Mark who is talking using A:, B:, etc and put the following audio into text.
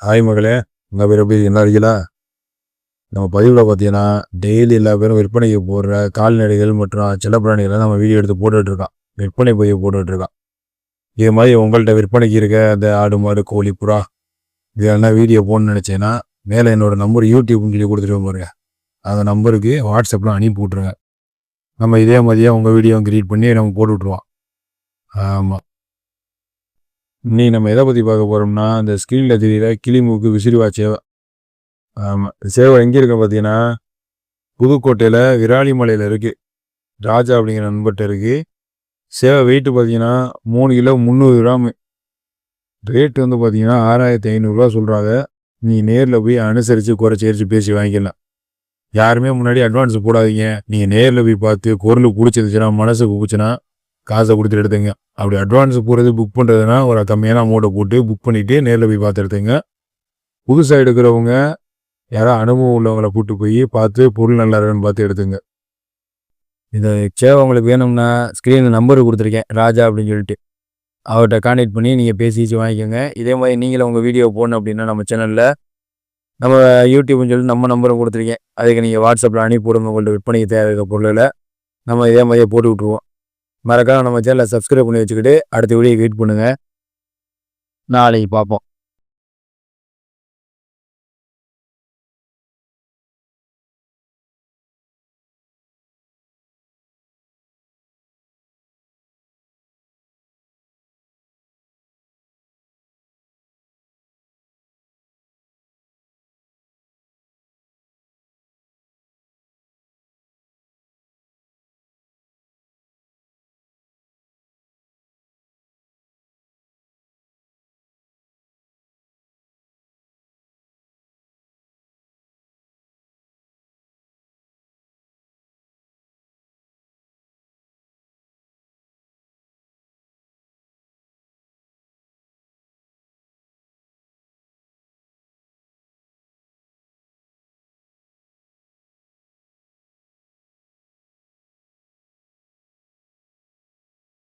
A: Hi மகளே உங்கள் பேர் எப்படி? என்ன இருக்கீங்களா? நம்ம பதிவில் பார்த்தீங்கன்னா டெய்லி எல்லா பேரும் விற்பனைக்கு போடுற கால்நடைகள் மற்றும் செல்லப்பிராணிகளை நம்ம வீடியோ எடுத்து போட்டுட்ருக்கான் விற்பனை போய் போட்டுட்ருக்கான் இருக்கோம் இது மாதிரி உங்கள்கிட்ட விற்பனைக்கு இருக்க அந்த ஆடு மாடு கோழி புறா இதெல்லாம் வீடியோ போடணும்னு நினச்சேன்னா மேலே என்னோடய நம்பர் யூடியூப்னு சொல்லி கொடுத்துட்டு பாருங்க. அந்த நம்பருக்கு வாட்ஸ்அப்பில் அனுப்பி விட்ருங்க நம்ம இதே மாதிரியே உங்கள் வீடியோ கிரியேட் பண்ணி நம்ம போட்டு விட்ருவோம் ஆமாம் இன்னைக்கு நம்ம எதை பற்றி பார்க்க போகிறோம்னா அந்த ஸ்க்ரீனில் தெரியிற கிளிமூக்கு விசிறிவா சேவை ஆமாம் சேவை எங்கே இருக்க பார்த்தீங்கன்னா புதுக்கோட்டையில் விராலிமலையில் இருக்குது ராஜா அப்படிங்கிற நண்பர்கிட்ட இருக்குது சேவை வெயிட்டு பார்த்தீங்கன்னா மூணு கிலோ முந்நூறு கிராமு. ரேட்டு வந்து பார்த்தீங்கன்னா ஆறாயிரத்தி ஐநூறுரூவா சொல்கிறாங்க நீ நேரில் போய் அனுசரித்து குறைச்சி எரிச்சு பேசி வாங்கிக்கலாம். யாருமே முன்னாடி அட்வான்ஸ் போடாதீங்க. நீங்கள் நேரில் போய் பார்த்து பொருள் பிடிச்சிருந்துச்சுன்னா மனசுக்கு பிடிச்சினா காசை கொடுத்துட்டு எடுத்துங்க. அப்படி அட்வான்ஸ் போகிறது புக் பண்ணுறதுனா ஒரு கம்மியான அமௌண்ட்டை போட்டு புக் பண்ணிவிட்டு நேரில் போய் பார்த்து எடுத்துங்க. புதுசாக எடுக்கிறவங்க யாரோ அனுபவம் உள்ளவங்களை கூட்டு போய் பார்த்து பொருள் நல்லா இருக்குன்னு பார்த்து எடுத்துங்க.
B: இந்த சேவை உங்களுக்கு வேணும்னா ஸ்க்ரீனில் நம்பர் கொடுத்துருக்கேன் ராஜா அப்படின்னு சொல்லிட்டு. அவர்கிட்ட கான்டாக்ட் பண்ணி நீங்கள் பேசிச்சு வாங்கிக்கோங்க. இதே மாதிரி நீங்களும் உங்கள் வீடியோ போடணும் அப்படின்னா நம்ம சேனலில் நம்ம யூடியூப்னு சொல்லி நம்ம நம்பரும் கொடுத்துருக்கேன். அதுக்கு நீங்கள் வாட்ஸ்அப்பில் அனுப்பி உங்கள்கிட்ட உங்கள்ட்ட விற்பனைக்கு தேவையான பொருளில் நம்ம இதே மாதிரியே போட்டு விட்ருவோம் மறக்காம நம்ம சேனலை சப்ஸ்கிரைப் பண்ணி வச்சுக்கிட்டு அடுத்த வீடியோ வெயிட் பண்ணுங்கள் நாளைக்கு பார்ப்போம்.